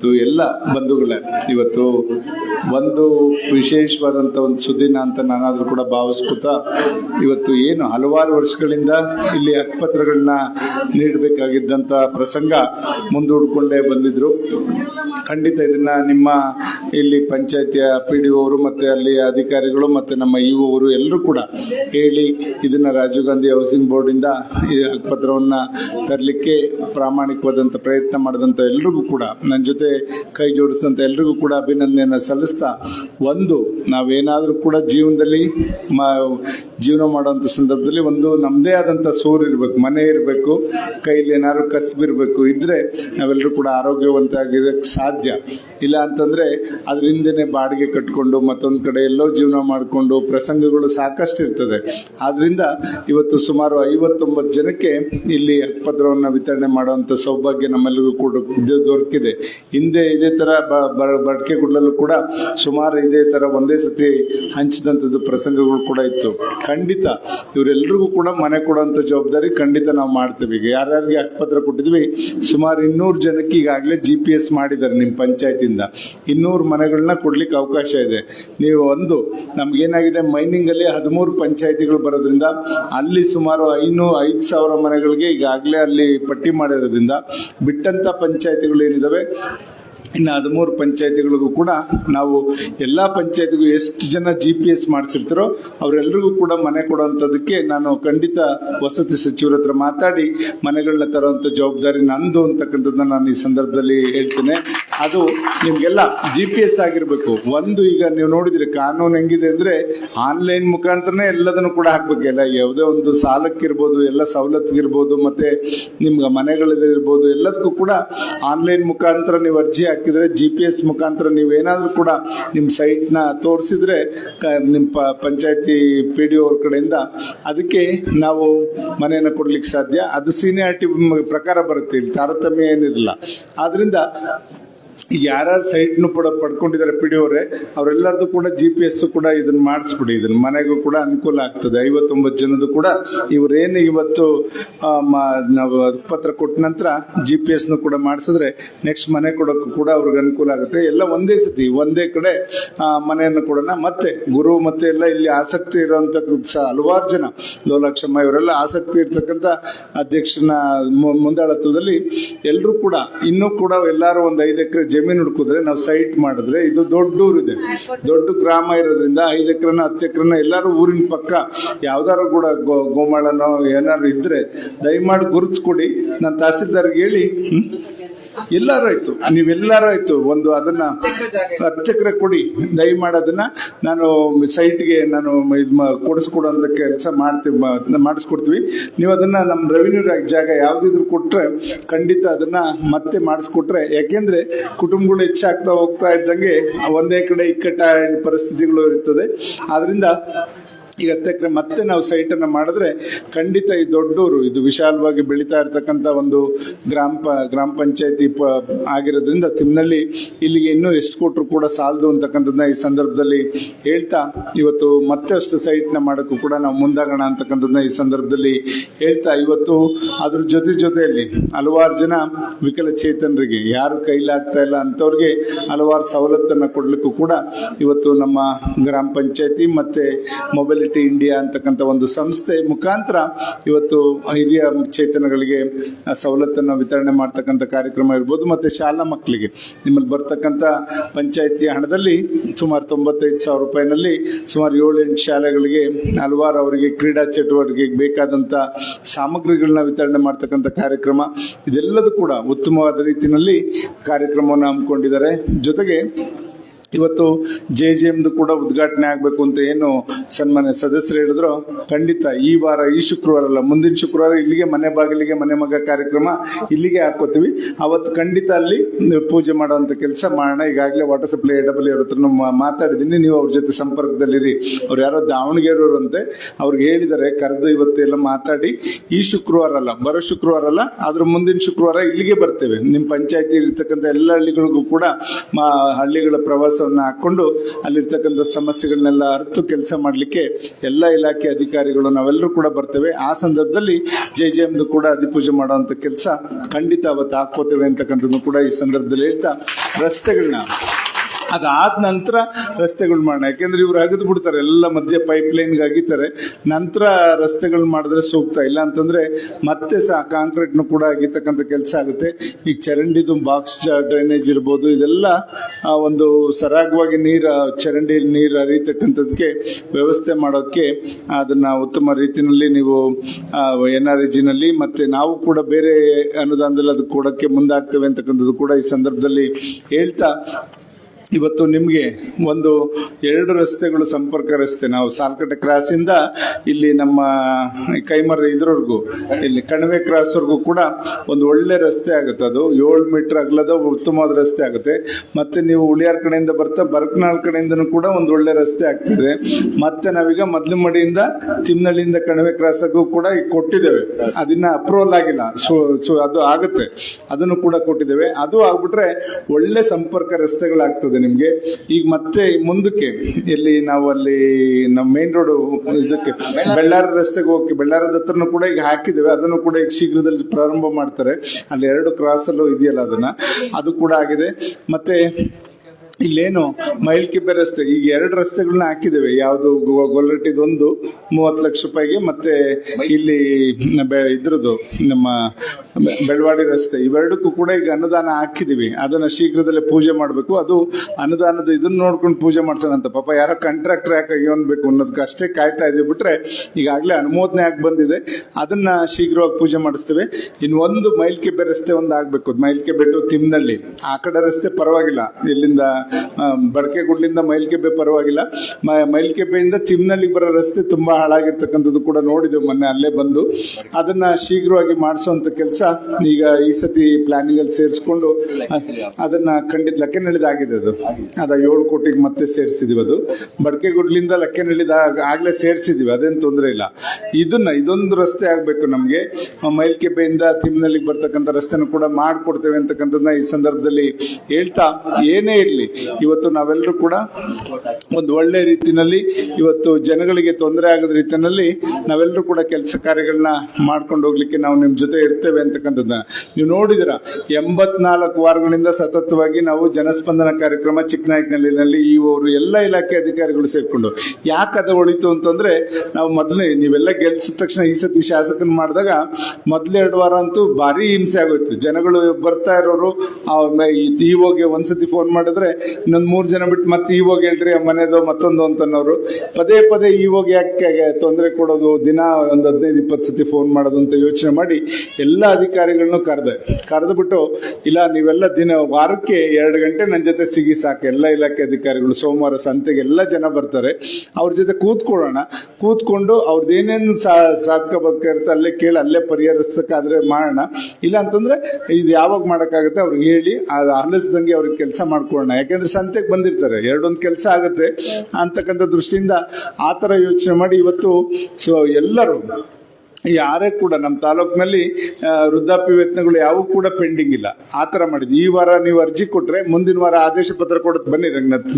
ಮತ್ತು ಎಲ್ಲ ಬಂಧುಗಳೇ, ಇವತ್ತು ಒಂದು ವಿಶೇಷವಾದಂಥ ಒಂದು ಸುದಿನ ಅಂತ ನಾನಾದರೂ ಕೂಡ ಭಾವಿಸ್ಕೊತಾ ಇವತ್ತು ಏನು ಹಲವಾರು ವರ್ಷಗಳಿಂದ ಇಲ್ಲಿ ಹಕ್ಕುಪತ್ರಗಳನ್ನ ನೀಡಬೇಕಾಗಿದ್ದಂಥ ಪ್ರಸಂಗ ಮುಂದೂಡ್ಕೊಂಡೇ ಬಂದಿದ್ರು. ಖಂಡಿತ ಇದನ್ನ ನಿಮ್ಮ ಇಲ್ಲಿ ಪಂಚಾಯತಿಯ ಪಿ ಡಿ ಅವರು ಮತ್ತೆ ಅಲ್ಲಿ ಅಧಿಕಾರಿಗಳು ಮತ್ತೆ ನಮ್ಮ ಇ ಅವರು ಎಲ್ಲರೂ ಕೂಡ ಹೇಳಿ ಇದನ್ನ ರಾಜೀವ್ ಗಾಂಧಿ ಹೌಸಿಂಗ್ ಬೋರ್ಡ್ ಇಂದ ಈ ಪತ್ರವನ್ನ ತರಲಿಕ್ಕೆ ಪ್ರಾಮಾಣಿಕವಾದಂಥ ಪ್ರಯತ್ನ ಮಾಡಿದಂಥ ಎಲ್ರಿಗೂ ಕೂಡ ನನ್ನ ಜೊತೆ ಕೈ ಜೋಡಿಸಿದಂಥ ಎಲ್ರಿಗೂ ಕೂಡ ಅಭಿನಂದನೆಯನ್ನು ಸಲ್ಲಿಸ್ತಾ ಒಂದು ನಾವೇನಾದರೂ ಕೂಡ ಜೀವನದಲ್ಲಿ ಮ ಜೀವನ ಮಾಡುವಂಥ ಸಂದರ್ಭದಲ್ಲಿ ಒಂದು ನಮ್ಮದೇ ಆದಂಥ ಸೂರು ಇರಬೇಕು, ಮನೆ ಇರಬೇಕು, ಕೈಲಿ ಏನಾದ್ರು ಕಸಬಿರಬೇಕು ಇದ್ರೆ ನಾವೆಲ್ಲರೂ ಕೂಡ ಆರೋಗ್ಯವಂತಾಗಿರೋಕ್ಕೆ ಸಾಧ್ಯ. ಇಲ್ಲ ಅಂತಂದ್ರೆ ಅದ್ರ ಹಿಂದೆನೆ ಬಾಡಿಗೆ ಕಟ್ಕೊಂಡು ಮತ್ತೊಂದು ಕಡೆ ಎಲ್ಲೋ ಜೀವನ ಮಾಡಿಕೊಂಡು ಪ್ರಸಂಗಗಳು ಸಾಕಷ್ಟು ಇರ್ತದೆ. ಆದ್ರಿಂದ ಇವತ್ತು ಸುಮಾರು ಐವತ್ತೊಂಬತ್ತು ಜನಕ್ಕೆ ಇಲ್ಲಿ ಪತ್ರವನ್ನು ವಿತರಣೆ ಮಾಡುವಂಥ ಸೌಭಾಗ್ಯ ನಮ್ಮೆಲ್ಲರಿಗೂ ಕೂಡ ದೊರಕಿದೆ. ಹಿಂದೆ ಇದೇ ಬ- ಬಡಕೆ ಗುಡ್ಲಲ್ಲೂ ಕೂಡ ಸುಮಾರು ಇದೇ ತರ ಒಂದೇ ಸತಿ ಹಂಚಿದಂಥದ್ದು ಪ್ರಸಂಗಗಳು ಕೂಡ ಇತ್ತು. ಖಂಡಿತ. ಇವರೆಲ್ಲರಿಗೂ ಕೂಡ ಮನೆ ಕೊಡುವಂಥ ಜವಾಬ್ದಾರಿ ಖಂಡಿತ ನಾವು ಮಾಡ್ತೀವಿ. ಈಗ ಯಾರ್ಯಾರಿಗೆ ಹಕ್ಕುಪತ್ರ ಕೊಟ್ಟಿದ್ವಿ, ಸುಮಾರು ಇನ್ನೂರು ಜನಕ್ಕೆ ಈಗಾಗಲೇ ಜಿ ಪಿ ಎಸ್ ಮಾಡಿದ್ದಾರೆ ನಿಮ್ಮ ಪಂಚಾಯತಿಂದ. ಇನ್ನೂರು ಮನೆಗಳನ್ನ ಕೊಡ್ಲಿಕ್ಕೆ ಅವಕಾಶ ಇದೆ. ನೀವು ಒಂದು, ನಮ್ಗೇನಾಗಿದೆ ಮೈನಿಂಗ್ ಅಲ್ಲಿ ಹದಿಮೂರು ಪಂಚಾಯತಿಗಳು ಬರೋದ್ರಿಂದ, ಅಲ್ಲಿ ಸುಮಾರು ಐನೂ, ಐದು ಸಾವಿರ ಮನೆಗಳಿಗೆ ಈಗಾಗಲೇ ಅಲ್ಲಿ ಪಟ್ಟಿ ಮಾಡಿರೋದ್ರಿಂದ ಬಿಟ್ಟಂತ ಪಂಚಾಯತಿಗಳು ಏನಿದಾವೆ ಇನ್ನು ಹದಿಮೂರು ಪಂಚಾಯತಿಗಳಿಗೂ ಕೂಡ ನಾವು ಎಲ್ಲ ಪಂಚಾಯತಿಗೂ ಎಷ್ಟು ಜನ ಜಿ ಪಿ ಎಸ್ ಮಾಡಿಸಿರ್ತಾರೋ ಅವರೆಲ್ಲರಿಗೂ ಕೂಡ ಮನೆ ಕೊಡುವಂಥದ್ದಕ್ಕೆ ನಾನು ಖಂಡಿತ ವಸತಿ ಸಚಿವರ ಹತ್ರ ಮಾತಾಡಿ ಮನೆಗಳನ್ನ ತರುವಂಥ ಜವಾಬ್ದಾರಿ ನಂದು ಅಂತಕ್ಕಂಥದ್ದನ್ನ ನಾನು ಈ ಸಂದರ್ಭದಲ್ಲಿ ಹೇಳ್ತೇನೆ. ಅದು ನಿಮಗೆಲ್ಲ ಜಿ ಪಿ ಎಸ್ ಆಗಿರಬೇಕು. ಒಂದು ಈಗ ನೀವು ನೋಡಿದರೆ ಕಾನೂನು ಹೆಂಗಿದೆ ಅಂದರೆ ಆನ್ಲೈನ್ ಮುಖಾಂತರನೇ ಎಲ್ಲದನ್ನು ಕೂಡ ಹಾಕಬೇಕಲ್ಲ ಯಾವುದೇ ಒಂದು ಸಾಲಕ್ಕಿರ್ಬೋದು, ಎಲ್ಲ ಸವಲತ್ತಿಗಿರ್ಬೋದು, ಮತ್ತು ನಿಮ್ಗೆ ಮನೆಗಳಲ್ಲಿರ್ಬೋದು ಎಲ್ಲದಕ್ಕೂ ಕೂಡ ಆನ್ಲೈನ್ ಮುಖಾಂತರ ನೀವು ಅರ್ಜಿ ಹಾಕಿದ್ರೆ ಜಿ ಪಿ ಎಸ್ ಮುಖಾಂತರ ನೀವೇನಾದ್ರೂ ಕೂಡ ನಿಮ್ಮ ಸೈಟ್ನ ತೋರಿಸಿದ್ರೆ ನಿಮ್ಮ ಪ, ಪಂಚಾಯತಿ ಪಿ ಡಿ ಅವ್ರ ಕಡೆಯಿಂದ ಅದಕ್ಕೆ ನಾವು ಮನೆಯನ್ನು ಕೊಡ್ಲಿಕ್ಕೆ ಸಾಧ್ಯ. ಅದು ಸೀನಿಯಾರಿಟಿ ಪ್ರಕಾರ ಬರುತ್ತೆ. ತಾರತಮ್ಯ ಏನಿರಲ್ಲ. ಆದ್ರಿಂದ ಈಗ ಯಾರ್ಯಾರು ಸೈಟ್ನು ಕೂಡ ಪಡ್ಕೊಂಡಿದ್ದಾರೆ ಪಿ ಡಿ ಅವರೇ, ಅವರೆಲ್ಲರದು ಕೂಡ ಜಿ ಪಿ ಎಸ್ ಕೂಡ ಇದನ್ನ ಮಾಡಿಸ್ಬಿಡಿ. ಇದನ್ನ ಮನೆಗೂ ಕೂಡ ಅನುಕೂಲ ಆಗ್ತದೆ. ಐವತ್ತೊಂಬತ್ತು ಜನದ್ದು ಕೂಡ ಇವರೇನು ಇವತ್ತು ನಾವು ಪತ್ರ ಕೊಟ್ಟ ನಂತರ ಜಿ ಪಿ ಎಸ್ನು ಕೂಡ ಮಾಡಿಸಿದ್ರೆ ನೆಕ್ಸ್ಟ್ ಮನೆ ಕೊಡೋಕ್ಕೂ ಕೂಡ ಅವ್ರಿಗೆ ಅನುಕೂಲ ಆಗುತ್ತೆ. ಎಲ್ಲ ಒಂದೇ ಸತಿ, ಒಂದೇ ಕಡೆ ಮನೆಯನ್ನು ಕೊಡೋಣ. ಮತ್ತೆ ಗುರು ಮತ್ತೆ ಎಲ್ಲ ಇಲ್ಲಿ ಆಸಕ್ತಿ ಇರುವಂತ ಹಲವಾರು ಜನ, ಲೋಲಾಕ್ಷಮ್ಮ ಇವರೆಲ್ಲ ಆಸಕ್ತಿ ಇರ್ತಕ್ಕಂಥ ಅಧ್ಯಕ್ಷನ ಮುಂದಾಳತ್ವದಲ್ಲಿ ಎಲ್ಲರೂ ಕೂಡ, ಇನ್ನೂ ಕೂಡ ಎಲ್ಲರೂ ಒಂದು ಐದು ಎಕರೆ ಜಮೀನು ಹುಡುಕಿದ್ರೆ ನಾವು ಸೈಟ್ ಮಾಡಿದ್ರೆ ಇದು ದೊಡ್ಡ ಊರಿದೆ ದೊಡ್ಡ ಗ್ರಾಮ ಇರೋದ್ರಿಂದ ಐದು ಎಕರೆನ, ಹತ್ತು ಎಕರೆನ ಎಲ್ಲರೂ ಊರಿನ ಪಕ್ಕ ಯಾವ್ದಾರು ಕೂಡ ಗೋ, ಗೋಮಾಳನೋ ಏನಾದ್ರು ಇದ್ರೆ ದಯಮಾಡಿ ಗುರುತಿಸ್ಕೊಡಿ ನಾನು ತಹಸೀಲ್ದಾರ್ಗೆ ಹೇಳಿ? ಎಲ್ಲಾರು ಆಯ್ತು ನೀವೆಲ್ಲರೂ ಆಯ್ತು ಒಂದು ಅದನ್ನ ಅರ್ಚಕರ ಕೊಡಿ. ದಯ ಅದನ್ನ ನಾನು ಸೈಟ್ಗೆ ನಾನು ಕೊಡಿಸ್ಕೊಡುವಂತ ಕೆಲಸ ಮಾಡ್ತೀವಿ ಮಾಡಿಸ್ಕೊಡ್ತೀವಿ. ನೀವು ಅದನ್ನ ನಮ್ಮ ರೆವಿನ್ಯೂ ಜಾಗ ಯಾವ್ದಿದ್ರು ಕೊಟ್ರೆ ಖಂಡಿತ ಅದನ್ನ ಮತ್ತೆ ಮಾಡಿಸ್ಕೊಟ್ರೆ, ಯಾಕೆಂದ್ರೆ ಕುಟುಂಬಗಳು ಹೆಚ್ಚಾಗ್ತಾ ಹೋಗ್ತಾ ಇದ್ದಂಗೆ ಒಂದೇ ಕಡೆ ಇಕ್ಕಟ್ಟ ಪರಿಸ್ಥಿತಿಗಳು ಇರ್ತದೆ. ಆದ್ರಿಂದ ಈಗ ಮತ್ತೆ ನಾವು ಸೈಟನ್ನು ಮಾಡಿದ್ರೆ ಖಂಡಿತ ಈ ದೊಡ್ಡೂರು, ಇದು ವಿಶಾಲವಾಗಿ ಬೆಳೀತಾ ಇರತಕ್ಕಂಥ ಒಂದು ಗ್ರಾಮ ಪ, ಗ್ರಾಮ ಪಂಚಾಯತಿ ಪ, ಆಗಿರೋದ್ರಿಂದ ತಿಮ್ಮನಳ್ಳಿ ಇಲ್ಲಿಗೆ ಇನ್ನೂ ಎಷ್ಟು ಕೊಟ್ಟರು ಕೂಡ ಸಾಲದು ಅಂತಕ್ಕಂಥದ್ದನ್ನ ಈ ಸಂದರ್ಭದಲ್ಲಿ ಹೇಳ್ತಾ, ಇವತ್ತು ಮತ್ತೆ ಅಷ್ಟು ಸೈಟ್ನ ಮಾಡೋಕ್ಕೂ ಕೂಡ ನಾವು ಮುಂದಾಗೋಣ ಅಂತಕ್ಕಂಥದ್ದನ್ನ ಈ ಸಂದರ್ಭದಲ್ಲಿ ಹೇಳ್ತಾ, ಇವತ್ತು ಅದ್ರ ಜೊತೆ ಜೊತೆಯಲ್ಲಿ ಹಲವಾರು ಜನ ವಿಕಲಚೇತನರಿಗೆ, ಯಾರು ಕೈಲಾಗ್ತಾ ಇಲ್ಲ ಅಂಥವ್ರಿಗೆ ಹಲವಾರು ಸವಲತ್ತನ್ನು ಕೊಡಲಿಕ್ಕೂ ಕೂಡ ಇವತ್ತು ನಮ್ಮ ಗ್ರಾಮ ಪಂಚಾಯತಿ ಮತ್ತೆ ಮೊಬಿಲಿಟಿ ಇಂಡಿಯಾ ಅಂತಕ್ಕಂಥ ಒಂದು ಸಂಸ್ಥೆ ಮುಖಾಂತರ ಇವತ್ತು ಹಿರಿಯ ಚೇತನಗಳಿಗೆ ಸವಲತ್ತನ್ನು ವಿತರಣೆ ಮಾಡ್ತಕ್ಕಂಥ ಕಾರ್ಯಕ್ರಮ ಇರ್ಬೋದು, ಮತ್ತು ಶಾಲಾ ಮಕ್ಕಳಿಗೆ. ನಿಮ್ಮಲ್ಲಿ ಬರ್ತಕ್ಕಂಥ ಪಂಚಾಯತಿ ಹಣದಲ್ಲಿ ಸುಮಾರು ತೊಂಬತ್ತೈದು ಸಾವಿರ ರೂಪಾಯಿನಲ್ಲಿ ಸುಮಾರು ಏಳು ಎಂಟು ಶಾಲೆಗಳಿಗೆ ಹಲವಾರು ಅವರಿಗೆ ಕ್ರೀಡಾ ಚಟುವಟಿಕೆಗೆ ಬೇಕಾದಂಥ ಸಾಮಗ್ರಿಗಳನ್ನ ವಿತರಣೆ ಮಾಡ್ತಕ್ಕಂಥ ಕಾರ್ಯಕ್ರಮ. ಇದೆಲ್ಲದೂ ಕೂಡ ಉತ್ತಮವಾದ ರೀತಿಯಲ್ಲಿ ಕಾರ್ಯಕ್ರಮವನ್ನು ಹಮ್ಮಿಕೊಂಡಿದ್ದಾರೆ. ಜೊತೆಗೆ ಇವತ್ತು ಜೆ ಜೆ ಎಮ್ದು ಕೂಡ ಉದ್ಘಾಟನೆ ಆಗಬೇಕು ಅಂತ ಏನು ಸನ್ಮಾನ್ಯ ಸದಸ್ಯರು ಹೇಳಿದ್ರು. ಖಂಡಿತ ಈ ವಾರ, ಈ ಶುಕ್ರವಾರ ಅಲ್ಲ, ಮುಂದಿನ ಶುಕ್ರವಾರ ಇಲ್ಲಿಗೆ ಮನೆ ಬಾಗಿಲಿಗೆ ಮನೆ ಮಗ ಕಾರ್ಯಕ್ರಮ ಇಲ್ಲಿಗೆ ಹಾಕೋತೀವಿ. ಅವತ್ತು ಖಂಡಿತ ಅಲ್ಲಿ ಪೂಜೆ ಮಾಡುವಂಥ ಕೆಲಸ ಮಾಡೋಣ. ಈಗಾಗಲೇ ವಾಟರ್ ಸಪ್ಲೈ ಎ ಡಬ್ಲ್ಯೂ ಅವ್ರ ಹತ್ರ ಮಾತಾಡಿದ್ದೀನಿ. ನೀವು ಅವ್ರ ಜೊತೆ ಸಂಪರ್ಕದಲ್ಲಿರಿ. ಅವ್ರು ಯಾರೋ ದಾವಣಗೆರೆಯವರು ಅಂತೆ. ಅವ್ರಿಗೆ ಹೇಳಿದ್ದಾರೆ, ಕರೆದು ಇವತ್ತೆಲ್ಲ ಮಾತಾಡಿ. ಈ ಶುಕ್ರವಾರ ಅಲ್ಲ, ಬರೋ ಶುಕ್ರವಾರ ಅಲ್ಲ ಅದ್ರ ಮುಂದಿನ ಶುಕ್ರವಾರ ಇಲ್ಲಿಗೆ ಬರ್ತೇವೆ. ನಿಮ್ಮ ಪಂಚಾಯತಿ ಇರ್ತಕ್ಕಂಥ ಎಲ್ಲ ಹಳ್ಳಿಗಳಿಗೂ ಕೂಡ ಹಳ್ಳಿಗಳ ಪ್ರವಾಸ ಭರವಸೆಯನ್ನು ಹಾಕೊಂಡು ಅಲ್ಲಿರ್ತಕ್ಕಂಥ ಸಮಸ್ಯೆಗಳನ್ನೆಲ್ಲ ಅರ್ತು ಕೆಲಸ ಮಾಡಲಿಕ್ಕೆ ಎಲ್ಲ ಇಲಾಖೆ ಅಧಿಕಾರಿಗಳು ನಾವೆಲ್ಲರೂ ಕೂಡ ಬರ್ತೇವೆ. ಆ ಸಂದರ್ಭದಲ್ಲಿ ಜೆ ಜೆ ಎಮ್ದು ಕೂಡ ಅಧಿಪೂಜೆ ಮಾಡುವಂಥ ಕೆಲಸ ಖಂಡಿತ ಅವತ್ತು ಹಾಕೋತೇವೆ ಅಂತಕ್ಕಂಥದ್ದು ಕೂಡ ಈ ಸಂದರ್ಭದಲ್ಲಿ ಹೇಳ್ತಾ ರಸ್ತೆಗಳನ್ನ ಅದಾದ ನಂತರ ರಸ್ತೆಗಳು ಮಾಡೋಣ. ಯಾಕೆಂದ್ರೆ ಇವ್ರು ಅಗದು ಬಿಡ್ತಾರೆ, ಎಲ್ಲ ಮಧ್ಯ ಪೈಪ್ ಲೈನ್ಗೆ ಅಗಿತಾರೆ ನಂತರ ರಸ್ತೆಗಳು ಮಾಡಿದ್ರೆ ಸೂಕ್ತ ಇಲ್ಲ. ಅಂತಂದ್ರೆ ಮತ್ತೆ ಸಹ ಕಾಂಕ್ರೀಟ್ನು ಕೂಡ ಅಗಿತಕ್ಕಂಥ ಕೆಲಸ ಆಗುತ್ತೆ. ಈಗ ಚರಂಡಿದು ಬಾಕ್ಸ್ ಡ್ರೈನೇಜ್ ಇರ್ಬೋದು, ಇದೆಲ್ಲ ಒಂದು ಸರಾಗವಾಗಿ ನೀರು ಚರಂಡಿ ನೀರು ಹರಿತಕ್ಕಂಥದ್ದಕ್ಕೆ ವ್ಯವಸ್ಥೆ ಮಾಡೋಕ್ಕೆ ಅದನ್ನ ಉತ್ತಮ ರೀತಿಯಲ್ಲಿ ನೀವು ಎನ್ ಆರ್ನಲ್ಲಿ ಮತ್ತೆ ನಾವು ಕೂಡ ಬೇರೆ ಅನುದಾನದಲ್ಲಿ ಅದು ಕೊಡೋಕ್ಕೆ ಮುಂದಾಗ್ತೇವೆ ಅಂತಕ್ಕಂಥದ್ದು ಕೂಡ ಈ ಸಂದರ್ಭದಲ್ಲಿ ಹೇಳ್ತಾ ಇವತ್ತು ನಿಮಗೆ ಒಂದು ಎರಡು ರಸ್ತೆಗಳು ಸಂಪರ್ಕ ರಸ್ತೆ. ನಾವು ಸಾಲ್ಕಟ್ಟೆ ಕ್ರಾಸಿಂದ ಇಲ್ಲಿ ನಮ್ಮ ಕೈಮರ ಇದ್ರವರೆಗೂ, ಇಲ್ಲಿ ಕಣಿವೆ ಕ್ರಾಸ್ವರೆಗೂ ಕೂಡ ಒಂದು ಒಳ್ಳೆ ರಸ್ತೆ ಆಗುತ್ತೆ. ಅದು ಏಳು ಮೀಟರ್ ಅಗಲದ ಉತ್ತಮವಾದ ರಸ್ತೆ ಆಗುತ್ತೆ. ಮತ್ತೆ ನೀವು ಉಳಿಯಾರ್ ಕಡೆಯಿಂದ ಬರ್ತಾ ಬರ್ಕನಾಳ್ ಕಡೆಯಿಂದನೂ ಕೂಡ ಒಂದು ಒಳ್ಳೆ ರಸ್ತೆ ಆಗ್ತಿದೆ ಮತ್ತೆ ನಾವೀಗ ಮೊದಲು ಮಡಿಯಿಂದ ತಿಮ್ನಳ್ಳಿಯಿಂದ ಕಣಿವೆ ಕ್ರಾಸ್ಗೂ ಕೂಡ ಈಗ ಕೊಟ್ಟಿದ್ದೇವೆ. ಅದನ್ನ ಅಪ್ರೂವಲ್ ಆಗಿಲ್ಲ. ಸೊ ಸೊ ಅದು ಆಗುತ್ತೆ. ಅದನ್ನು ಕೂಡ ಕೊಟ್ಟಿದ್ದೇವೆ. ಅದು ಆಗ್ಬಿಟ್ರೆ ಒಳ್ಳೆ ಸಂಪರ್ಕ ರಸ್ತೆಗಳಾಗ್ತದೆ. ನಿಮ್ಗೆ. ಈಗ ಮತ್ತೆ ಮುಂದಕ್ಕೆ, ಇಲ್ಲಿ ನಾವು ಅಲ್ಲಿ ನಮ್ಮ ಮೇನ್ ರೋಡ್ ಇದಕ್ಕೆ ಬೆಳ್ಳಾರ ರಸ್ತೆಗೆ ಹೋಗಿ ಬೆಳ್ಳಾರದ ಹತ್ರನೂ ಕೂಡ ಈಗ ಹಾಕಿದ್ದೇವೆ. ಅದನ್ನು ಕೂಡ ಈಗ ಶೀಘ್ರದಲ್ಲಿ ಪ್ರಾರಂಭ ಮಾಡ್ತಾರೆ. ಅಲ್ಲಿ ಎರಡು ಕ್ರಾಸಲ್ಲೂ ಇದೆಯಲ್ಲ ಅದನ್ನ. ಅದು ಕೂಡ ಆಗಿದೆ. ಮತ್ತೆ ಇಲ್ಲೇನು? ಮೈಲ್ಕಿಬ್ಬೆ ರಸ್ತೆ. ಈಗ ಎರಡು ರಸ್ತೆಗಳನ್ನ ಹಾಕಿದ್ದೇವೆ. ಯಾವುದು ಗೊಲ್ಲರಟ್ಟಿದೊಂದು ಮೂವತ್ತು ಲಕ್ಷ ರೂಪಾಯಿಗೆ, ಮತ್ತೆ ಇಲ್ಲಿ ಬೆ- ಇದ್ರದ್ದು, ನಮ್ಮ ಬೆ- ಬೆಳವಾಡಿ ರಸ್ತೆ. ಇವೆರಡಕ್ಕೂ ಕೂಡ ಈಗ ಅನುದಾನ ಹಾಕಿದೀವಿ ಅದನ್ನ ಶೀಘ್ರದಲ್ಲೇ ಪೂಜೆ ಮಾಡಬೇಕು. ಅದು ಅನುದಾನದ ಇದನ್ನ ನೋಡ್ಕೊಂಡು ಪೂಜೆ ಮಾಡ್ಸೋಣಂತ ಪಾಪ ಯಾರೋ ಕಾಂಟ್ರಾಕ್ಟರ್ ಯಾಕೆ ಅನ್ಬೇಕು ಅನ್ನೋದಕ್ಕೆ ಅಷ್ಟೇ ಕಾಯ್ತಾ ಇದ್ದೀವಿ. ಬಿಟ್ರೆ ಈಗಾಗಲೇ ಅನುಮೋದನೆ ಆಗಿ ಬಂದಿದೆ. ಅದನ್ನ ಶೀಘ್ರವಾಗಿ ಪೂಜೆ ಮಾಡಿಸ್ತೇವೆ. ಇನ್ನು ಒಂದು ಮೈಲ್ಕೆಬ್ಬೆ ರಸ್ತೆ ಒಂದು ಆಗ್ಬೇಕು ಮೈಲ್ಕೆ ಬೆಟ್ಟು ತಿಮ್ನಳ್ಳಿ. ಆ ಕಡೆ ರಸ್ತೆ ಪರವಾಗಿಲ್ಲ. ಇಲ್ಲಿಂದ ಬಡಕೆಗುಡ್ಲಿಂದ ಮೈಲ್ಕೆಬ್ಬೆ ಪರವಾಗಿಲ್ಲ. ಮೈಲ್ಕೆಬ್ಬೆಯಿಂದ ತಿಮ್ನಳ್ಳಿಗೆ ಬರೋ ರಸ್ತೆ ತುಂಬಾ ಹಾಳಾಗಿರ್ತಕ್ಕಂಥದ್ದು ಕೂಡ ನೋಡಿದೆವು ಮೊನ್ನೆ ಅಲ್ಲೇ ಬಂದು. ಅದನ್ನ ಶೀಘ್ರವಾಗಿ ಮಾಡಿಸುವಂತ ಕೆಲಸ ಈಗ ಈ ಸತಿ ಪ್ಲಾನಿಂಗ್ ಅಲ್ಲಿ ಸೇರಿಸ್ಕೊಂಡು ಅದನ್ನ ಖಂಡಿತ ಲಕ್ಕೆನಳ್ಳಿದಾಗಿದೆ ಅದು. ಅದ ಏಳು ಕೋಟಿಗೆ ಮತ್ತೆ ಸೇರಿಸಿದೀವಿ ಅದು. ಬಡಕೆಗುಡ್ಲಿಂದ ಲೆಕ್ಕನಳ್ಳಿದ ಆಗ್ಲೇ ಸೇರಿಸಿದೀವಿ ಅದೇನು ತೊಂದರೆ ಇಲ್ಲ. ಇದನ್ನ ಇದೊಂದು ರಸ್ತೆ ಆಗ್ಬೇಕು ನಮ್ಗೆ. ಮೈಲ್ಕೆಬ್ಬೆಯಿಂದ ತಿಮ್ನಳ್ಳಿಗೆ ಬರ್ತಕ್ಕಂಥ ರಸ್ತೆನೂ ಕೂಡ ಮಾಡಿಕೊಡ್ತೇವೆ ಅಂತಕ್ಕಂಥದ್ದನ್ನ ಈ ಸಂದರ್ಭದಲ್ಲಿ ಹೇಳ್ತಾ ಏನೇ ಇರಲಿ ಇವತ್ತು ನಾವೆಲ್ಲರೂ ಕೂಡ ಒಂದು ಒಳ್ಳೆ ರೀತಿಯಲ್ಲಿ ಇವತ್ತು ಜನಗಳಿಗೆ ತೊಂದರೆ ಆಗದ ರೀತಿಯಲ್ಲಿ ನಾವೆಲ್ಲರೂ ಕೂಡ ಕೆಲಸ ಕಾರ್ಯಗಳನ್ನ ಮಾಡ್ಕೊಂಡು ಹೋಗ್ಲಿಕ್ಕೆ ನಾವು ನಿಮ್ ಜೊತೆ ಇರ್ತೇವೆ ಅಂತಕ್ಕಂಥದ್ದನ್ನ. ನೀವು ನೋಡಿದಿರ ಎಂಬತ್ನಾಲ್ಕು ವಾರಗಳಿಂದ ಸತತವಾಗಿ ನಾವು ಜನಸ್ಪಂದನ ಕಾರ್ಯಕ್ರಮ ಚಿಕ್ಕನಾಯಕನಹಳ್ಳಿನಲ್ಲಿ ಈ ಅವರು ಎಲ್ಲ ಇಲಾಖೆ ಅಧಿಕಾರಿಗಳು ಸೇರ್ಕೊಂಡು. ಯಾಕೆ ಅದು ಒಳಿತು ಅಂತಂದ್ರೆ, ನಾವು ಮೊದಲೇ ನೀವೆಲ್ಲ ಗೆಲ್ಸಿದ ತಕ್ಷಣ ಈ ಸತಿ ಶಾಸಕನ ಮಾಡಿದಾಗ ಮೊದ್ಲೆರಡು ವಾರ ಅಂತೂ ಭಾರಿ ಹಿಂಸೆ ಆಗೋಯ್ತು. ಜನಗಳು ಬರ್ತಾ ಇರೋರು ಇವಾಗ ಒಂದ್ಸತಿ ಫೋನ್ ಮಾಡಿದ್ರೆ ಇನ್ನೊಂದ್ ಮೂರು ಜನ ಬಿಟ್ಟು ಮತ್ತೆ ಇವಾಗ ಹೇಳ್ರಿ, ಆ ಮತ್ತೊಂದು ಅಂತನವರು. ಪದೇ ಪದೇ ಇವಾಗ ಯಾಕೆ ತೊಂದರೆ ಕೊಡೋದು? ದಿನ ಒಂದು ಹದಿನೈದು, ಇಪ್ಪತ್ತು ಸತಿ ಫೋನ್ ಮಾಡೋದು ಅಂತ ಯೋಚನೆ ಮಾಡಿ ಎಲ್ಲ ಅಧಿಕಾರಿಗಳನ್ನೂ ಕರೆದೆ. ಕರೆದು ಬಿಟ್ಟು ಇಲ್ಲ, ನೀವೆಲ್ಲ ದಿನ ವಾರಕ್ಕೆ ಎರಡು ಗಂಟೆ ನನ್ನ ಜೊತೆ ಸಿಗಿ ಸಾಕು. ಎಲ್ಲ ಇಲಾಖೆ ಅಧಿಕಾರಿಗಳು, ಸೋಮವಾರ ಸಂತೆಗೆ ಎಲ್ಲ ಜನ ಬರ್ತಾರೆ. ಅವ್ರ ಜೊತೆ ಕೂತ್ಕೊಳ್ಳೋಣ. ಕೂತ್ಕೊಂಡು ಅವ್ರದ್ದು ಏನೇನು ಸಾಧಕ ಬದುಕ ಇರುತ್ತೆ ಅಲ್ಲೇ ಕೇಳಿ, ಅಲ್ಲೇ ಪರಿಹರಿಸೋಕ್ಕಾದ್ರೆ ಮಾಡೋಣ. ಇಲ್ಲ ಅಂತಂದ್ರೆ ಇದು ಯಾವಾಗ ಮಾಡೋಕ್ಕಾಗುತ್ತೆ ಅವ್ರಿಗೆ ಹೇಳಿ, ಅದು ಆಲಿಸ್ದಂಗೆ ಅವ್ರಿಗೆ ಕೆಲಸ ಮಾಡ್ಕೊಳ್ಳೋಣ. ಯಾಕೆಂದ್ರೆ ಸಂತೆಗೆ ಬಂದಿರ್ತಾರೆ. ಎರಡೊಂದು ಕೆಲಸ ಆಗುತ್ತೆ ಅಂತಕ್ಕಂಥ ದೃಷ್ಟಿಯಿಂದ ಆ ಥರ ಯೋಚನೆ ಮಾಡಿ ಇವತ್ತು ಸೊ ಎಲ್ಲರೂ ಯಾರೇ ಕೂಡ ನಮ್ಮ ತಾಲೂಕಿನಲ್ಲಿ ವೃದ್ಧಾಪ್ಯ ವೇತನಗಳು ಯಾವೂ ಕೂಡ ಪೆಂಡಿಂಗ್ ಇಲ್ಲ. ಆ ಥರ ಮಾಡಿದ್ವಿ. ಈ ವಾರ ನೀವು ಅರ್ಜಿ ಕೊಟ್ಟರೆ ಮುಂದಿನ ವಾರ ಆದೇಶ ಪತ್ರ ಕೊಡೋದು ಬನ್ನಿ ರಂಗನಾಥ್.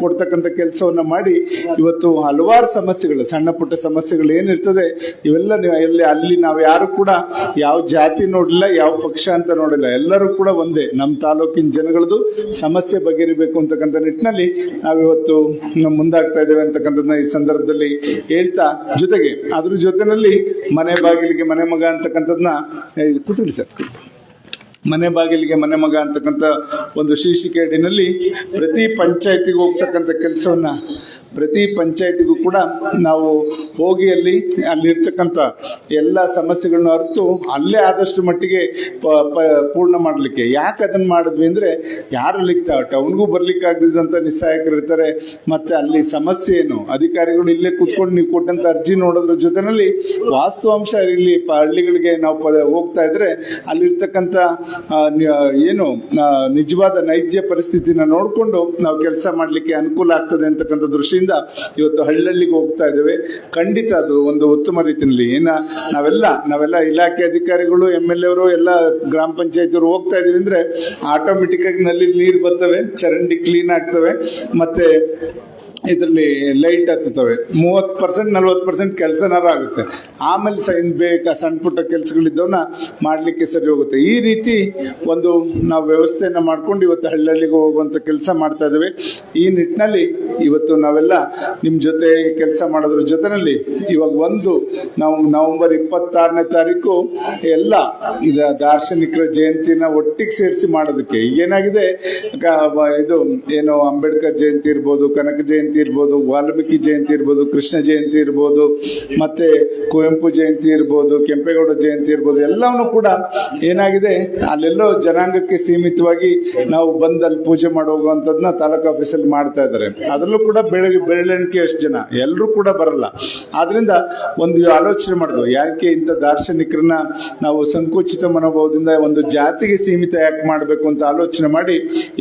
ಕೊಡ್ತಕ್ಕಂಥ ಕೆಲಸವನ್ನು ಮಾಡಿ ಇವತ್ತು ಹಲವಾರು ಸಮಸ್ಯೆಗಳು, ಸಣ್ಣ ಪುಟ್ಟ ಸಮಸ್ಯೆಗಳು ಏನಿರ್ತದೆ, ಇವೆಲ್ಲ ಇಲ್ಲಿ, ಅಲ್ಲಿ ನಾವು ಯಾರು ಕೂಡ ಯಾವ ಜಾತಿ ನೋಡಿಲ್ಲ ಯಾವ ಪಕ್ಷ ಅಂತ ನೋಡಿಲ್ಲ ಎಲ್ಲರೂ ಕೂಡ ಒಂದೇ, ನಮ್ಮ ತಾಲೂಕಿನ ಜನಗಳದು ಸಮಸ್ಯೆ ಬಗೆಹರಿಬೇಕು ಅಂತಕ್ಕಂಥ ನಿಟ್ಟಿನಲ್ಲಿ ನಾವಿವತ್ತು ನಾವು ಮುಂದಾಗ್ತಾ ಇದ್ದೇವೆ ಅಂತಕ್ಕಂಥದ್ದನ್ನ ಈ ಸಂದರ್ಭದಲ್ಲಿ ಹೇಳ್ತಾ, ಜೊತೆಗೆ ಅದ್ರ ಜೊತೆನಲ್ಲಿ ಮನೆ ಬಾಗಿಲಿಗೆ ಮನೆ ಮಗ ಅಂತಕ್ಕಂಥದ್ದನ್ನ ಕೂತ್ಕೊಳ್ಳಿ ಮನೆ ಬಾಗಿಲಿಗೆ ಮನೆ ಮಗ ಅಂತಕ್ಕಂಥ ಒಂದು ಶೀರ್ಷಿಕೆಡಿನಲ್ಲಿ ಪ್ರತಿ ಪಂಚಾಯತಿಗೂ ಹೋಗ್ತಕ್ಕಂಥ ಕೆಲಸವನ್ನ ಪ್ರತಿ ಪಂಚಾಯತಿಗೂ ಕೂಡ ನಾವು ಹೋಗಿ ಅಲ್ಲಿ, ಅಲ್ಲಿರ್ತಕ್ಕಂಥ ಎಲ್ಲ ಸಮಸ್ಯೆಗಳನ್ನ ಅರಿತು ಅಲ್ಲೇ ಆದಷ್ಟು ಮಟ್ಟಿಗೆ ಪೂರ್ಣ ಮಾಡಲಿಕ್ಕೆ. ಯಾಕೆ ಅದನ್ನು ಮಾಡಿದ್ವಿ ಅಂದ್ರೆ ಯಾರಲ್ಲಿ ಟೌನ್ಗೂ ಬರ್ಲಿಕ್ಕೆ ಆಗದಿದ್ದಂಥ ನಿಸ್ಸಹಾಯಕರು ಇರ್ತಾರೆ. ಮತ್ತು ಅಲ್ಲಿ ಸಮಸ್ಯೆ ಏನು? ಅಧಿಕಾರಿಗಳು ಇಲ್ಲೇ ಕೂತ್ಕೊಂಡು ನೀವು ಕೊಟ್ಟಂಥ ಅರ್ಜಿ ನೋಡೋದ್ರ ಜೊತೆಯಲ್ಲಿ ವಾಸ್ತವಾಂಶ ಇಲ್ಲಿ ಹಳ್ಳಿಗಳಿಗೆ ನಾವು ಹೋಗ್ತಾ ಇದ್ರೆ ಅಲ್ಲಿರ್ತಕ್ಕಂಥ ಏನು ನಿಜವಾದ ನೈಜ ಪರಿಸ್ಥಿತಿನ ನೋಡಿಕೊಂಡು ನಾವು ಕೆಲಸ ಮಾಡಲಿಕ್ಕೆ ಅನುಕೂಲ ಆಗ್ತದೆ ಅಂತಕ್ಕಂಥ ದೃಷ್ಟಿಯಿಂದ ಇವತ್ತು ಹಳ್ಳಿಗೆ ಹೋಗ್ತಾ ಇದ್ದೇವೆ. ಖಂಡಿತ ಅದು ಒಂದು ಉತ್ತಮ ರೀತಿಯಲ್ಲಿ. ಏನ, ನಾವೆಲ್ಲ ನಾವೆಲ್ಲ ಇಲಾಖೆ ಅಧಿಕಾರಿಗಳು, ಎಂ ಎಲ್ ಎವರು ಎಲ್ಲ ಗ್ರಾಮ ಪಂಚಾಯತ್ ಅವರು ಹೋಗ್ತಾ ಇದೀವಿ ಅಂದ್ರೆ ಆಟೋಮೆಟಿಕ್ ಆಗಿ ನಲ್ಲಿ ನೀರು ಬರ್ತವೆ, ಚರಂಡಿ ಕ್ಲೀನ್ ಆಗ್ತವೆ. ಮತ್ತೆ ಇದರಲ್ಲಿ ಲೈಟ್ ಹತ್ತುತ್ತವೆ. ಮೂವತ್ತು ಪರ್ಸೆಂಟ್ ನಲ್ವತ್ತು ಪರ್ಸೆಂಟ್ ಕೆಲಸನಾರ ಆಗುತ್ತೆ. ಆಮೇಲೆ ಸೈನ್ ಬೇಕಾ ಸಣ್ಣ ಪುಟ್ಟ ಕೆಲಸಗಳಿದ್ದವನ್ನ ಮಾಡಲಿಕ್ಕೆ ಸರಿ ಹೋಗುತ್ತೆ. ಈ ರೀತಿ ಒಂದು ನಾವು ವ್ಯವಸ್ಥೆಯನ್ನು ಮಾಡ್ಕೊಂಡು ಇವತ್ತು ಹಳ್ಳಿಗೆ ಹೋಗುವಂಥ ಕೆಲಸ ಮಾಡ್ತಾ ಇದ್ದೇವೆ. ಈ ನಿಟ್ಟಿನಲ್ಲಿ ಇವತ್ತು ನಾವೆಲ್ಲ ನಿಮ್ಮ ಜೊತೆ ಕೆಲಸ ಮಾಡೋದ್ರ ಜೊತೆನಲ್ಲಿ ಇವಾಗ ಒಂದು ನಾವು ನವೆಂಬರ್ ಇಪ್ಪತ್ತಾರನೇ ತಾರೀಕು ಎಲ್ಲ ಇದ ದಾರ್ಶನಿಕರ ಜಯಂತಿನ ಒಟ್ಟಿಗೆ ಸೇರಿಸಿ ಮಾಡೋದಕ್ಕೆ ವ- ಇದು, ಏನು ಅಂಬೇಡ್ಕರ್ ಜಯಂತಿ ಇರ್ಬೋದು, ಕನಕ ಜಯಂತಿ ಇರ್ಬೋದು, ವಾಲ್ಮೀಕಿ ಜಯಂತಿ ಇರ್ಬೋದು, ಕೃಷ್ಣ ಜಯಂತಿ ಇರ್ಬೋದು, ಮತ್ತೆ ಕುವೆಂಪು ಜಯಂತಿ ಇರ್ಬೋದು, ಕೆಂಪೇಗೌಡ ಜಯಂತಿ ಇರ್ಬೋದು ಎಲ್ಲವನ್ನೂ ಕೂಡ ಏನಾಗಿದೆ, ಅಲ್ಲೆಲ್ಲೋ ಜನಾಂಗಕ್ಕೆ ಸೀಮಿತವಾಗಿ ನಾವು ಬಂದು ಅಲ್ಲಿ ಪೂಜೆ ಮಾಡಿ ಹೋಗುವಂಥದ್ದನ್ನ ತಾಲೂಕು ಆಫೀಸಲ್ಲಿ ಮಾಡ್ತಾ ಇದ್ದಾರೆ. ಅದರಲ್ಲೂ ಕೂಡ ಬೆಳಗ್ಗೆ ಬೆರಳೆಣಿಕೆ ಎಷ್ಟು ಜನ? ಎಲ್ಲರೂ ಕೂಡ ಬರಲ್ಲ. ಆದ್ರಿಂದ ಒಂದು ಆಲೋಚನೆ ಮಾಡಿದ್ವು ಯಾಕೆ ಇಂಥ ದಾರ್ಶನಿಕರನ್ನ ನಾವು ಸಂಕುಚಿತ ಮನೋಭಾವದಿಂದ ಒಂದು ಜಾತಿಗೆ ಸೀಮಿತ ಯಾಕೆ ಮಾಡಬೇಕು ಅಂತ ಆಲೋಚನೆ ಮಾಡಿ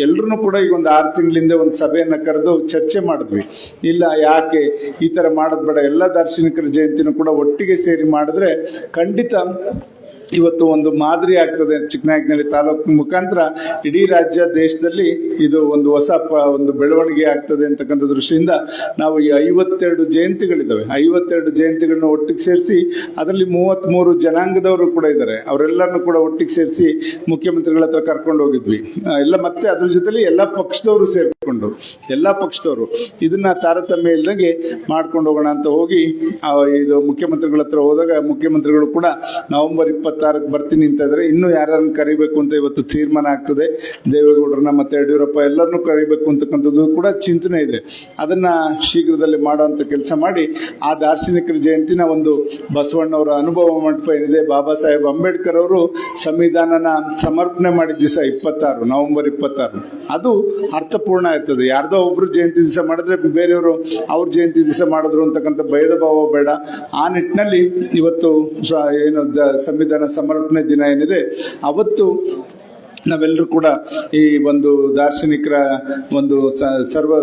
ಎಲ್ಲರೂ ಕೂಡ ಈಗ ಒಂದು ಆರು ತಿಂಗಳಿಂದ ಒಂದು ಸಭೆಯನ್ನ ಕರೆದು ಚರ್ಚೆ ಮಾಡಿದ್ವಿ. ಇಲ್ಲ ಯಾಕೆ? ಈ ಥರ ಮಾಡೋದು ಬೇಡ. ಎಲ್ಲ ದಾರ್ಶನಿಕರ ಜಯಂತಿನೂ ಕೂಡ ಒಟ್ಟಿಗೆ ಸೇರಿ ಮಾಡಿದ್ರೆ ಖಂಡಿತ ಇವತ್ತು ಒಂದು ಮಾದರಿ ಆಗ್ತದೆ ಚಿಕ್ಕನಾಯಕನಹಳ್ಳಿ ತಾಲೂಕು ಮುಖಾಂತರ ಇಡೀ ರಾಜ್ಯ, ದೇಶದಲ್ಲಿ ಇದು ಒಂದು ಹೊಸ ಒಂದು ಬೆಳವಣಿಗೆ ಆಗ್ತದೆ ಅಂತಕ್ಕಂಥ ದೃಷ್ಟಿಯಿಂದ ನಾವು ಈ ಐವತ್ತೆರಡು ಜಯಂತಿಗಳಿದ್ದಾವೆ. ಐವತ್ತೆರಡು ಜಯಂತಿಗಳನ್ನ ಒಟ್ಟಿಗೆ ಸೇರಿಸಿ ಅದರಲ್ಲಿ ಮೂವತ್ತ್ಮೂರು ಜನಾಂಗದವರು ಕೂಡ ಇದ್ದಾರೆ. ಅವರೆಲ್ಲರನ್ನು ಕೂಡ ಒಟ್ಟಿಗೆ ಸೇರಿಸಿ ಮುಖ್ಯಮಂತ್ರಿಗಳ ಹತ್ರ ಕರ್ಕೊಂಡು ಹೋಗಿದ್ವಿ. ಎಲ್ಲ ಮತ್ತೆ ಅದ್ರ ಜೊತೆಲಿ ಎಲ್ಲ ಪಕ್ಷದವರು ಸೇರಿಕೊಂಡು, ಎಲ್ಲ ಪಕ್ಷದವರು ಇದನ್ನ ತಾರತಮ್ಯ ಇಲ್ಲದಂಗೆ ಮಾಡ್ಕೊಂಡು ಹೋಗೋಣ ಅಂತ ಹೋಗಿ ಇದು ಮುಖ್ಯಮಂತ್ರಿಗಳ ಹತ್ರ ಹೋದಾಗ ಮುಖ್ಯಮಂತ್ರಿಗಳು ಕೂಡ ನವೆಂಬರ್ ಇಪ್ಪತ್ತಾರಕ್ಕೆ ಬರ್ತೀನಿ ಅಂತ ಇದ್ರೆ ಇನ್ನೂ ಯಾರನ್ನು ಕರಿಬೇಕು ಅಂತ ಇವತ್ತು ತೀರ್ಮಾನ ಆಗ್ತದೆ. ದೇವೇಗೌಡರನ್ನ ಮತ್ತೆ ಯಡಿಯೂರಪ್ಪ ಎಲ್ಲರನ್ನೂ ಕರಿಬೇಕು ಅಂತಕ್ಕಂಥದ್ದು ಕೂಡ ಚಿಂತನೆ ಇದೆ. ಅದನ್ನ ಶೀಘ್ರದಲ್ಲಿ ಮಾಡುವಂತ ಕೆಲಸ ಮಾಡಿ ಆ ದಾರ್ಶನಿಕರ ಜಯಂತಿನ ಒಂದು ಬಸವಣ್ಣವರ ಅನುಭವ ಮಂಟಪ ಏನಿದೆ, ಬಾಬಾ ಸಾಹೇಬ್ ಅಂಬೇಡ್ಕರ್ ಅವರು ಸಂವಿಧಾನನ ಸಮರ್ಪಣೆ ಮಾಡಿದ ದಿವಸ ಇಪ್ಪತ್ತಾರು, ನವೆಂಬರ್ ಇಪ್ಪತ್ತಾರು. ಅದು ಅರ್ಥಪೂರ್ಣ ಇರ್ತದೆ. ಯಾರ್ದೋ ಒಬ್ರು ಜಯಂತಿ ದಿವಸ ಮಾಡಿದ್ರೆ ಬೇರೆಯವರು ಅವ್ರ ಜಯಂತಿ ದಿವಸ ಮಾಡಿದ್ರು ಅಂತಕ್ಕಂಥ ಭಯದ ಭಾವ ಬೇಡ. ಆ ನಿಟ್ಟಿನಲ್ಲಿ ಇವತ್ತು ಏನು ಸಂವಿಧಾನ ಸಮರ್ಪಣೆ ದಿನ ಏನಿದೆ ಅವತ್ತು ನಾವೆಲ್ಲರೂ ಕೂಡ ಈ ಒಂದು ದಾರ್ಶನಿಕರ ಒಂದು ಸರ್ವ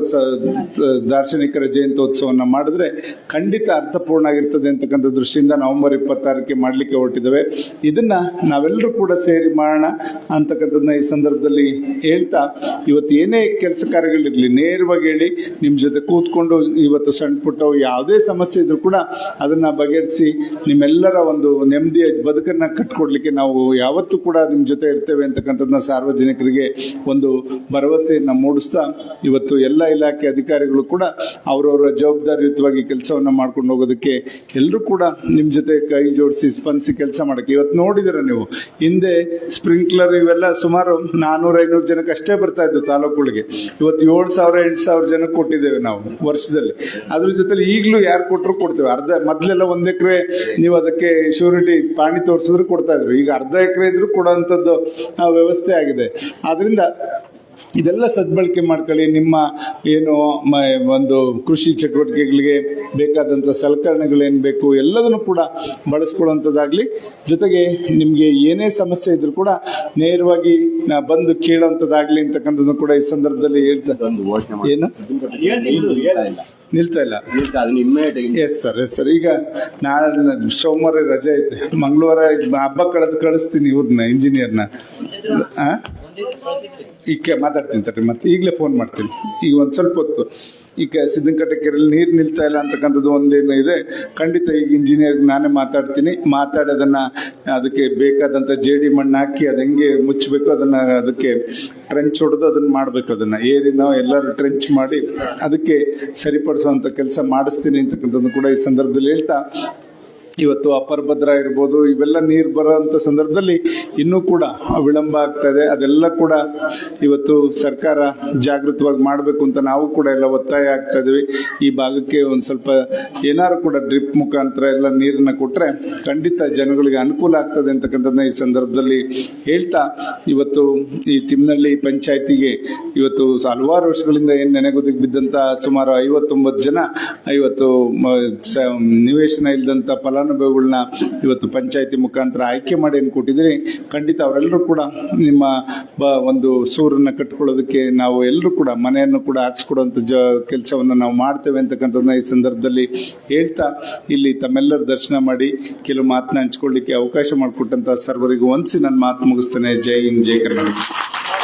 ದಾರ್ಶನಿಕರ ಜಯಂತ್ಯೋತ್ಸವವನ್ನು ಮಾಡಿದ್ರೆ ಖಂಡಿತ ಅರ್ಥಪೂರ್ಣ ಆಗಿರ್ತದೆ ಅಂತಕ್ಕಂಥ ದೃಷ್ಟಿಯಿಂದ ನವೆಂಬರ್ ಇಪ್ಪತ್ತಾರಕ್ಕೆ ಮಾಡಲಿಕ್ಕೆ ಹೊರಟಿದ್ದೇವೆ. ಇದನ್ನ ನಾವೆಲ್ಲರೂ ಕೂಡ ಸೇರಿ ಮಾಡೋಣ ಅಂತಕ್ಕಂಥದ್ದನ್ನ ಈ ಸಂದರ್ಭದಲ್ಲಿ ಹೇಳ್ತಾ ಇವತ್ತು ಏನೇ ಕೆಲಸ ಕಾರ್ಯಗಳಿರಲಿ ನೇರವಾಗಿ ಹೇಳಿ ನಿಮ್ಮ ಜೊತೆ ಕೂತ್ಕೊಂಡು ಇವತ್ತು ಸಣ್ಣ ಪುಟ್ಟ ಯಾವುದೇ ಸಮಸ್ಯೆ ಇದ್ರೂ ಕೂಡ ಅದನ್ನ ಬಗೆಹರಿಸಿ ನಿಮ್ಮೆಲ್ಲರ ಒಂದು ನೆಮ್ಮದಿಯ ಬದುಕನ್ನ ಕಟ್ಕೊಡ್ಲಿಕ್ಕೆ ನಾವು ಯಾವತ್ತೂ ಕೂಡ ನಿಮ್ಮ ಜೊತೆ ಇರ್ತೇವೆ ಅಂತಕ್ಕಂಥದ್ದನ್ನ ಸಾರ್ವಜನಿಕರಿಗೆ ಒಂದು ಭರವಸೆಯನ್ನು ಮೂಡಿಸ್ತಾ ಇವತ್ತು ಎಲ್ಲ ಇಲಾಖೆ ಅಧಿಕಾರಿಗಳು ಕೂಡ ಅವರವರ ಜವಾಬ್ದಾರಿಯುತವಾಗಿ ಕೆಲಸವನ್ನ ಮಾಡ್ಕೊಂಡು ಹೋಗೋದಕ್ಕೆ ಎಲ್ಲರೂ ಕೂಡ ನಿಮ್ಮ ಜೊತೆ ಕೈ ಜೋಡಿಸಿ ಸ್ಪಂದಿಸಿ ಕೆಲಸ ಮಾಡಕ್ಕೆ. ಇವತ್ತು ನೋಡಿದಿರ ನೀವು ಹಿಂದೆ ಸ್ಪ್ರಿಂಕ್ಲರ್ ಇವೆಲ್ಲ ಸುಮಾರು ನಾನ್ನೂರ ಐನೂರು ಜನಕ್ಕೆ ಅಷ್ಟೇ ಬರ್ತಾ ಇದ್ವು ತಾಲೂಕುಗಳಿಗೆ ಇವತ್ತು ಏಳು ಸಾವಿರ ಎಂಟು ಸಾವಿರ ಜನಕ್ಕೆ ಕೊಟ್ಟಿದ್ದೇವೆ ನಾವು ವರ್ಷದಲ್ಲಿ. ಅದ್ರ ಜೊತೆಲಿ ಈಗಲೂ ಯಾರು ಕೊಟ್ಟರು ಕೊಡ್ತೇವೆ. ಅರ್ಧ ಮೊದಲೆಲ್ಲ ಒಂದು ಎಕರೆ ನೀವು ಅದಕ್ಕೆ ಶ್ಯೂರಿಟಿ ಪಾಣಿ ತೋರಿಸಿದ್ರು ಕೊಡ್ತಾ ಇದ್ರು. ಈಗ ಅರ್ಧ ಎಕರೆ ಇದ್ರು ಕೊಡುವಂಥದ್ದು ಆ, ವ್ಯವಸ್ಥೆ ಆಗಿದೆ. ಆದ್ರಿಂದ ಇದೆಲ್ಲ ಸದ್ಬಳಕೆ ಮಾಡ್ಕೊಳ್ಳಿ. ನಿಮ್ಮ ಏನು ಮ- ಒಂದು ಕೃಷಿ ಚಟುವಟಿಕೆಗಳಿಗೆ ಬೇಕಾದಂಥ ಸಲಕರಣೆಗಳೇನು ಬೇಕು ಎಲ್ಲದನ್ನು ಕೂಡ ಬಳಸ್ಕೊಳ್ಳೋಂಥದ್ದಾಗಲಿ ಜೊತೆಗೆ ನಿಮಗೆ ಏನೇ ಸಮಸ್ಯೆ ಇದ್ರೂ ಕೂಡ ನೇರವಾಗಿ ನಾ ಬಂದು ಕೇಳೋಂಥದ್ದಾಗಲಿ ಅಂತಕ್ಕಂಥದ್ದು ಕೂಡ ಈ ಸಂದರ್ಭದಲ್ಲಿ ಹೇಳ್ತಾ ಒಂದು ಏನು? ನಿಲ್ತಾ ಇಲ್ಲ. ಎಸ್ ಸರ್ ಎಸ್ ಸರ್ ಈಗ ನಾಳೆ ಸೋಮವಾರ ರಜೆ ಐತೆ. ಮಂಗಳವಾರ ಹಬ್ಬ ಕಳೆದು ಕಳಿಸ್ತೀನಿ ಇವ್ರನ್ನ ಇಂಜಿನಿಯರ್ನ ಈಗ ಮಾತಾಡ್ತೀನಿ ತಡ್ರಿ, ಮತ್ತೆ ಈಗಲೇ ಫೋನ್ ಮಾಡ್ತೀನಿ. ಈಗ ಒಂದು ಸ್ವಲ್ಪ ಹೊತ್ತು. ಈಗ ಸಿದ್ಧಂಕಟ್ಟೆ ಕೆರೆಯಲ್ಲಿ ನೀರು ನಿಲ್ತಾ ಇಲ್ಲ ಅಂತಕ್ಕಂಥದ್ದು ಒಂದೇನು ಇದೆ. ಖಂಡಿತ ಈಗ ಇಂಜಿನಿಯರ್ ನಾನೇ ಮಾತಾಡ್ತೀನಿ. ಮಾತಾಡಿ ಅದನ್ನು ಅದಕ್ಕೆ ಬೇಕಾದಂಥ ಜೇಡಿ ಮಣ್ಣು ಹಾಕಿ ಅದು ಹೆಂಗೆ ಮುಚ್ಚಬೇಕು ಅದನ್ನು ಅದಕ್ಕೆ ಟ್ರೆಂಚ್ ಹೊಡೆದು ಅದನ್ನು ಮಾಡಬೇಕು, ಅದನ್ನ ಏರಿನ ಎಲ್ಲರೂ ಟ್ರೆಂಚ್ ಮಾಡಿ ಅದಕ್ಕೆ ಸರಿಪಡಿಸುವಂಥ ಕೆಲಸ ಮಾಡಿಸ್ತೀನಿ ಅಂತಕ್ಕಂಥದ್ದು ಕೂಡ ಈ ಸಂದರ್ಭದಲ್ಲಿ ಹೇಳ್ತಾ ಇವತ್ತು ಅಪರ ಭದ್ರ ಇರ್ಬೋದು, ಇವೆಲ್ಲ ನೀರು ಬರೋಂಥ ಸಂದರ್ಭದಲ್ಲಿ ಇನ್ನೂ ಕೂಡ ವಿಳಂಬ ಆಗ್ತಾ ಇದೆ. ಅದೆಲ್ಲ ಕೂಡ ಇವತ್ತು ಸರ್ಕಾರ ಜಾಗೃತವಾಗಿ ಮಾಡಬೇಕು ಅಂತ ನಾವು ಕೂಡ ಎಲ್ಲ ಒತ್ತಾಯ ಆಗ್ತಾ ಇದೀವಿ. ಈ ಭಾಗಕ್ಕೆ ಒಂದು ಸ್ವಲ್ಪ ಏನಾದ್ರು ಕೂಡ ಡ್ರಿಪ್ ಮುಖಾಂತರ ಎಲ್ಲ ನೀರನ್ನು ಕೊಟ್ಟರೆ ಖಂಡಿತ ಜನಗಳಿಗೆ ಅನುಕೂಲ ಆಗ್ತದೆ ಅಂತಕ್ಕಂಥದ್ದನ್ನ ಈ ಸಂದರ್ಭದಲ್ಲಿ ಹೇಳ್ತಾ, ಇವತ್ತು ಈ ತಿಮ್ನಳ್ಳಿ ಪಂಚಾಯತಿಗೆ ಇವತ್ತು ಹಲವಾರು ವರ್ಷಗಳಿಂದ ಏನು ನೆನೆಗುದಿಗೆ ಬಿದ್ದಂಥ ಸುಮಾರು ಐವತ್ತೊಂಬತ್ತು ಜನ ಇವತ್ತು ನಿವೇಶನ ಇಲ್ಲದಂತ ಫಲಾನು ಫಲಾನುಭವಿಗಳನ್ನ ಇವತ್ತು ಪಂಚಾಯತಿ ಮುಖಾಂತರ ಆಯ್ಕೆ ಮಾಡಿ ಏನು ಕೊಟ್ಟಿದ್ದೀರಿ. ಖಂಡಿತ ಅವರೆಲ್ಲರೂ ಕೂಡ ನಿಮ್ಮ ಒಂದು ಸೂರನ್ನು ಕಟ್ಕೊಳ್ಳೋದಕ್ಕೆ ನಾವು ಎಲ್ಲರೂ ಕೂಡ ಮನೆಯನ್ನು ಕೂಡ ಹಾಕ್ಸ್ಕೊಡುವಂಥ ಜ ಕೆಲಸವನ್ನು ನಾವು ಮಾಡ್ತೇವೆ ಅಂತಕ್ಕಂಥದ್ದನ್ನ ಈ ಸಂದರ್ಭದಲ್ಲಿ ಹೇಳ್ತಾ ಇಲ್ಲಿ ತಮ್ಮೆಲ್ಲರ ದರ್ಶನ ಮಾಡಿ ಕೆಲವು ಮಾತನ್ನ ಹಂಚ್ಕೊಳ್ಳಿಕ್ಕೆ ಅವಕಾಶ ಮಾಡಿಕೊಟ್ಟಂಥ ಸರ್ವರಿಗೂ ವಂದಿಸಿ ನನ್ನ ಮಾತು ಮುಗಿಸ್ತೇನೆ. ಜೈ ಹಿಂದ್, ಜೈ ಕರ್ನಾಟಕ.